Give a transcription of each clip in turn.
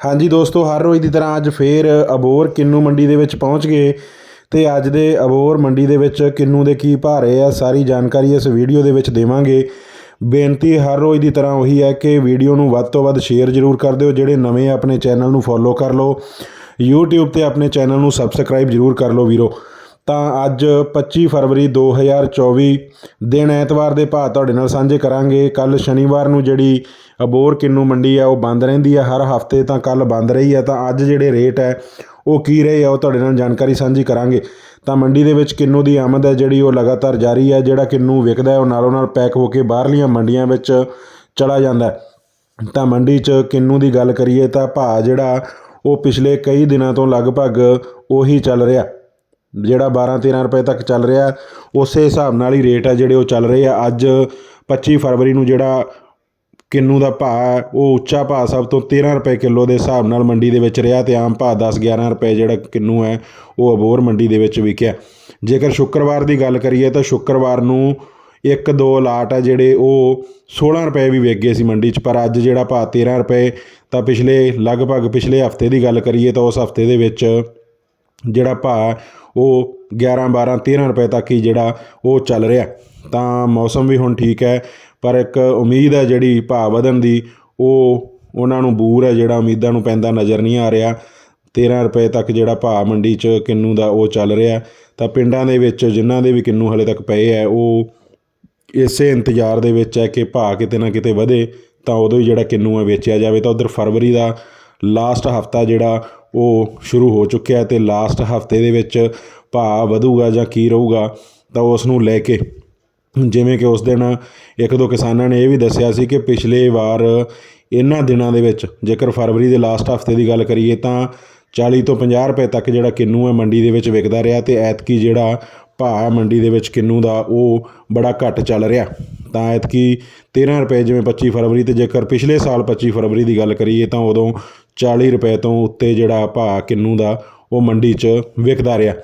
ਹਾਂਜੀ ਦੋਸਤੋ, ਹਰ ਰੋਜ਼ ਦੀ ਤਰ੍ਹਾਂ ਅੱਜ ਫੇਰ ਅਬੋਰ ਕਿੰਨੂ ਮੰਡੀ ਦੇ ਵਿੱਚ ਪਹੁੰਚ ਗਏ ਤੇ ਅੱਜ ਦੇ ਅਬੋਰ ਮੰਡੀ ਦੇ ਵਿੱਚ ਕਿੰਨੂ ਦੇ ਕੀ ਭਾਅ ਰਹੇ ਆ, ਸਾਰੀ ਜਾਣਕਾਰੀ ਇਸ ਵੀਡੀਓ ਦੇ ਵਿੱਚ ਦੇਵਾਂਗੇ। ਬੇਨਤੀ ਹਰ ਰੋਜ਼ ਦੀ ਤਰ੍ਹਾਂ ਉਹੀ ਹੈ ਕਿ ਵੀਡੀਓ ਨੂੰ ਵੱਧ ਤੋਂ ਵੱਧ ਸ਼ੇਅਰ ਜ਼ਰੂਰ ਕਰ ਦਿਓ, ਜਿਹੜੇ ਨਵੇਂ ਆਪਣੇ ਚੈਨਲ ਨੂੰ ਫੋਲੋ ਕਰ ਲਓ। YouTube ਤੇ ਆਪਣੇ ਚੈਨਲ ਨੂੰ ਸਬਸਕ੍ਰਾਈਬ ਜ਼ਰੂਰ ਕਰ ਲਓ ਵੀਰੋ। ਤਾਂ ਅੱਜ 25 ਫਰਵਰੀ 2024 ਦਿਨ ਐਤਵਾਰ ਦੇ ਭਾਅ ਤੁਹਾਡੇ ਨਾਲ ਸਾਂਝੇ ਕਰਾਂਗੇ। ਕੱਲ ਸ਼ਨੀਵਾਰ ਨੂੰ ਜਿਹੜੀ ਅਬੋਰ ਕਿੰਨੂ ਮੰਡੀ ਆ, ਉਹ ਬੰਦ ਰਹਿੰਦੀ ਆ। ਹਰ ਹਫ਼ਤੇ ਤਾਂ ਕੱਲ ਬੰਦ ਰਹੀ ਆ। ਤਾਂ ਅੱਜ ਜਿਹੜੇ ਰੇਟ ਹੈ, ਉਹ ਕੀ ਰਹੇ ਆ, ਉਹ ਤੁਹਾਡੇ ਨਾਲ ਜਾਣਕਾਰੀ ਸਾਂਝੀ ਕਰਾਂਗੇ। ਤਾਂ ਮੰਡੀ ਦੇ ਵਿੱਚ ਕਿੰਨੂ ਦੀ ਆਮਦ ਹੈ ਜਿਹੜੀ ਉਹ ਲਗਾਤਾਰ ਜਾਰੀ ਹੈ ਜਿਹੜਾ ਕਿੰਨੂ ਵਿਕਦਾ ਹੈ, ਉਹ ਨਾਲੋਂ ਨਾਲ ਪੈਕ ਹੋ ਕੇ ਬਾਹਰਲੀਆਂ ਮੰਡੀਆਂ ਵਿੱਚ ਚਲਾ ਜਾਂਦਾ ਹੈ। ਤਾਂ ਮੰਡੀ 'ਚ ਕਿੰਨੂ ਦੀ ਗੱਲ ਕਰੀਏ ਤਾਂ ਭਾਅ ਜਿਹੜਾ, ਉਹ ਪਿਛਲੇ ਕਈ ਦਿਨਾਂ ਤੋਂ ਲਗਭਗ ਉਹੀ ਚੱਲ ਰਿਹਾ। ਜਿਹੜਾ 12 13 ਰੁਪਏ ਤੱਕ ਚੱਲ ਰਿਹਾ, ਉਸੇ ਹਿਸਾਬ ਨਾਲ ਹੀ ਰੇਟ ਆ ਜਿਹੜੇ ਉਹ ਚੱਲ ਰਹੇ ਆ। ਅੱਜ 25 ਫਰਵਰੀ ਨੂੰ ਜਿਹੜਾ ਕਿੰਨੂ ਦਾ ਭਾਅ ਉਹ ਉੱਚਾ ਭਾਅ ਸਭ ਤੋਂ 13 ਰੁਪਏ ਕਿਲੋ ਦੇ ਹਿਸਾਬ ਨਾਲ ਮੰਡੀ ਦੇ ਵਿੱਚ ਰਿਹਾ ਤੇ ਆਮ ਭਾਅ 10 11 ਰੁਪਏ ਜਿਹੜਾ ਕਿੰਨੂ ਹੈ, ਉਹ ਅਬੋਰ ਮੰਡੀ ਦੇ ਵਿੱਚ ਵਿਕਿਆ। ਜੇਕਰ ਸ਼ੁੱਕਰਵਾਰ ਦੀ ਗੱਲ ਕਰੀਏ ਤਾਂ ਸ਼ੁੱਕਰਵਾਰ ਨੂੰ ਇੱਕ ਦੋ ਲਾਟ ਆ ਜਿਹੜੇ ਉਹ 16 ਰੁਪਏ ਵੀ ਵਿਕ ਗਏ ਸੀ ਮੰਡੀ 'ਚ, ਪਰ ਅੱਜ ਜਿਹੜਾ ਭਾਅ 13 ਰੁਪਏ, ਤਾਂ ਪਿਛਲੇ, ਲਗਭਗ ਪਿਛਲੇ ਹਫ਼ਤੇ ਦੀ ਗੱਲ ਕਰੀਏ ਤਾਂ ਉਸ ਹਫ਼ਤੇ ਦੇ ਵਿੱਚ ਜਿਹੜਾ ਭਾਅ ਉਹ 11 12 13 ਰੁਪਏ ਤੱਕ ਹੀ ਜਿਹੜਾ ਉਹ ਚੱਲ ਰਿਹਾ। ਤਾਂ ਮੌਸਮ ਵੀ ਹੁਣ ਠੀਕ ਹੈ, ਪਰ ਇੱਕ ਉਮੀਦ ਹੈ ਜਿਹੜੀ ਭਾਅ ਵਧਣ ਦੀ, ਉਹ ਉਹਨਾਂ ਨੂੰ ਬੂਰ ਹੈ ਜਿਹੜਾ ਉਮੀਦਾਂ ਨੂੰ ਪੈਂਦਾ ਨਜ਼ਰ ਨਹੀਂ ਆ ਰਿਹਾ। 13 ਰੁਪਏ ਤੱਕ ਜਿਹੜਾ ਭਾਅ ਮੰਡੀ 'ਚ ਕਿੰਨੂ ਦਾ ਉਹ ਚੱਲ ਰਿਹਾ। ਤਾਂ ਪਿੰਡਾਂ ਦੇ ਵਿੱਚ ਜਿਨ੍ਹਾਂ ਦੇ ਵੀ ਕਿੰਨੂ ਹਲੇ ਤੱਕ ਪਏ ਹੈ, ਉਹ ਇਸੇ ਇੰਤਜ਼ਾਰ ਦੇ ਵਿੱਚ ਹੈ ਕਿ ਭਾਅ ਕਿਤੇ ਨਾ ਕਿਤੇ ਵਧੇ, ਤਾਂ ਉਦੋਂ ਹੀ ਜਿਹੜਾ ਕਿੰਨੂ ਹੈ ਵੇਚਿਆ ਜਾਵੇ। ਤਾਂ ਉਧਰ ਫਰਵਰੀ ਦਾ ਲਾਸਟ ਹਫਤਾ ਜਿਹੜਾ ਉਹ ਸ਼ੁਰੂ ਹੋ ਚੁੱਕਿਆ ਹੈ ਤੇ ਲਾਸਟ ਹਫ਼ਤੇ ਦੇ ਵਿੱਚ ਭਾਅ ਵਧੂਗਾ ਜਾਂ ਕੀ ਰਹੂਗਾ, ਤਾਂ ਉਸ ਨੂੰ ਲੈ ਕੇ, ਜਿਵੇਂ ਕਿ ਉਸ ਦਿਨ ਇੱਕ ਦੋ ਕਿਸਾਨਾਂ ਨੇ ਇਹ ਵੀ ਦੱਸਿਆ ਸੀ ਕਿ ਪਿਛਲੇ ਵਾਰ ਇਹਨਾਂ ਦਿਨਾਂ ਦੇ ਵਿੱਚ, ਜੇਕਰ ਫਰਵਰੀ ਦੇ ਲਾਸਟ ਹਫ਼ਤੇ ਦੀ ਗੱਲ ਕਰੀਏ ਤਾਂ 40 ਤੋਂ 50 ਰੁਪਏ ਤੱਕ ਜਿਹੜਾ ਕਿੰਨੂ ਹੈ ਮੰਡੀ ਦੇ ਵਿੱਚ ਵਿਕਦਾ ਰਿਹਾ ਤੇ ਐਤਕੀ ਜਿਹੜਾ ਭਾਅ ਮੰਡੀ ਦੇ ਵਿੱਚ ਕਿੰਨੂ ਦਾ ਉਹ ਬੜਾ ਘੱਟ ਚੱਲ ਰਿਹਾ। ਤਾਂ ਐਤਕੀ 13 ਰੁਪਏ ਜਿਵੇਂ 25 ਫਰਵਰੀ ਤੇ ਜੇਕਰ ਪਿਛਲੇ ਸਾਲ 25 ਫਰਵਰੀ ਦੀ ਗੱਲ ਕਰੀਏ ਤਾਂ ਉਦੋਂ 40 ਰੁਪਏ ਤੋਂ ਉੱਤੇ ਜਿਹੜਾ ਭਾਅ ਕਿੰਨੂ ਦਾ ਉਹ ਮੰਡੀ 'ਚ ਵਿਕਦਾ ਰਿਹਾ।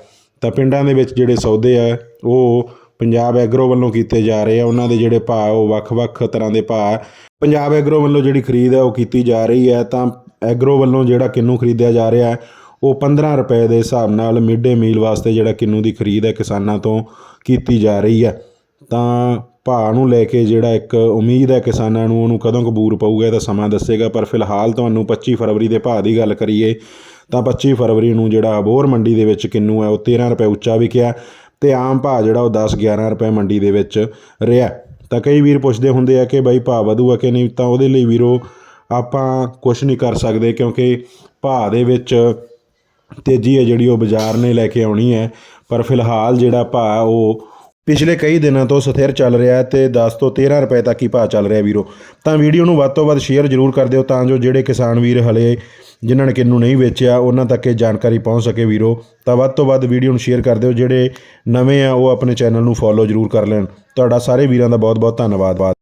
ਤਾਂ ਪਿੰਡਾਂ ਦੇ ਵਿੱਚ ਜਿਹੜੇ ਸੌਦੇ ਆ, ਉਹ ਪੰਜਾਬ ਐਗਰੋ ਵੱਲੋਂ ਕੀਤੇ ਜਾ ਰਹੇ ਆ। ਉਹਨਾਂ ਦੇ ਜਿਹੜੇ ਭਾਅ ਉਹ ਵੱਖ-ਵੱਖ ਤਰ੍ਹਾਂ ਦੇ ਭਾਅ ਪੰਜਾਬ ਐਗਰੋ ਵੱਲੋਂ ਜਿਹੜੀ ਖਰੀਦ ਹੈ ਉਹ ਕੀਤੀ ਜਾ ਰਹੀ ਹੈ ਤਾਂ ਐਗਰੋ ਵੱਲੋਂ ਜਿਹੜਾ ਕਿੰਨੂ ਖਰੀਦਿਆ ਜਾ ਰਿਹਾ ਹੈ ਉਹ 15 ਰੁਪਏ ਦੇ ਹਿਸਾਬ ਨਾਲ ਮਿਡ ਡੇ ਮੀਲ ਵਾਸਤੇ ਜਿਹੜਾ ਕਿੰਨੂ ਦੀ ਖਰੀਦ ਹੈ ਕਿਸਾਨਾਂ ਤੋਂ ਕੀਤੀ ਜਾ ਰਹੀ ਹੈ ਤਾਂ ਭਾਅ ਨੂੰ ਲੈ ਕੇ ਜਿਹੜਾ ਇੱਕ ਉਮੀਦ ਹੈ ਕਿਸਾਨਾਂ ਨੂੰ, ਉਹਨੂੰ ਕਦੋਂ ਕਬੂਰ ਪਊਗਾ ਇਹ ਤਾਂ ਸਮਾਂ ਦੱਸੇਗਾ, ਪਰ ਫਿਲਹਾਲ ਤੁਹਾਨੂੰ 25 ਫਰਵਰੀ ਦੇ ਭਾਅ ਦੀ ਗੱਲ ਕਰੀਏ, ਤਾਂ 25 ਫਰਵਰੀ ਨੂੰ ਜਿਹੜਾ ਅਬੋਹਰ ਮੰਡੀ ਦੇ ਵਿੱਚ ਕਿੰਨੂ ਹੈ, ਉਹ 13 ਰੁਪਏ ਉੱਚਾ ਵਿਕਿਆ ਤੇ ਆਮ ਭਾਅ ਜਿਹੜਾ ਉਹ 10 11 ਰੁਪਏ ਮੰਡੀ ਦੇ ਵਿੱਚ ਰਿਹਾ। ਤਾਂ ਕਈ ਵੀਰ ਪੁੱਛਦੇ ਹੁੰਦੇ ਆ ਕਿ ਬਾਈ ਭਾਅ ਵਧੂਗਾ ਕਿ ਨਹੀਂ, ਤਾਂ ਉਹਦੇ ਲਈ ਵੀਰੋ ਆਪਾਂ ਕੁਝ ਨਹੀਂ ਕਰ ਸਕਦੇ ਕਿਉਂਕਿ ਭਾਅ ਦੇ ਵਿੱਚ ਤੇਜ਼ੀ ਹੈ ਜਿਹੜੀ ਉਹ ਬਾਜ਼ਾਰ ਨੇ ਲੈ ਕੇ ਆਉਣੀ ਹੈ, ਪਰ ਫਿਲਹਾਲ ਜਿਹੜਾ ਭਾਅ ਉਹ ਪਿਛਲੇ ਕਈ ਦਿਨਾਂ ਤੋਂ ਸਥਿਰ ਚੱਲ ਰਿਹਾ ਹੈ ਤੇ 10 ਤੋਂ 13 ਰੁਪਏ ਤੱਕ ਹੀ ਭਾਅ ਚੱਲ ਰਿਹਾ ਵੀਰੋ। ਤਾਂ ਵੀਡੀਓ ਨੂੰ ਵੱਧ ਤੋਂ ਵੱਧ ਸ਼ੇਅਰ ਜ਼ਰੂਰ ਕਰ ਦਿਓ ਤਾਂ ਜੋ ਜਿਹੜੇ ਕਿਸਾਨ ਵੀਰ ਹਲੇ ਜਿਨ੍ਹਾਂ ਨੇ ਕਿੰਨੂ ਨਹੀਂ ਵੇਚਿਆ, ਉਹਨਾਂ ਤੱਕ ਇਹ ਜਾਣਕਾਰੀ ਪਹੁੰਚ ਸਕੇ ਵੀਰੋ। ਤਾਂ ਵੱਧ ਤੋਂ ਵੱਧ ਵੀਡੀਓ ਨੂੰ ਸ਼ੇਅਰ ਕਰ ਦਿਓ, ਜਿਹੜੇ ਨਵੇਂ ਆ ਉਹ ਆਪਣੇ ਚੈਨਲ ਨੂੰ ਫੋਲੋ ਜ਼ਰੂਰ ਕਰ ਲੈਣ। ਤੁਹਾਡਾ ਸਾਰੇ ਵੀਰਾਂ ਦਾ ਬਹੁਤ ਬਹੁਤ ਧੰਨਵਾਦ।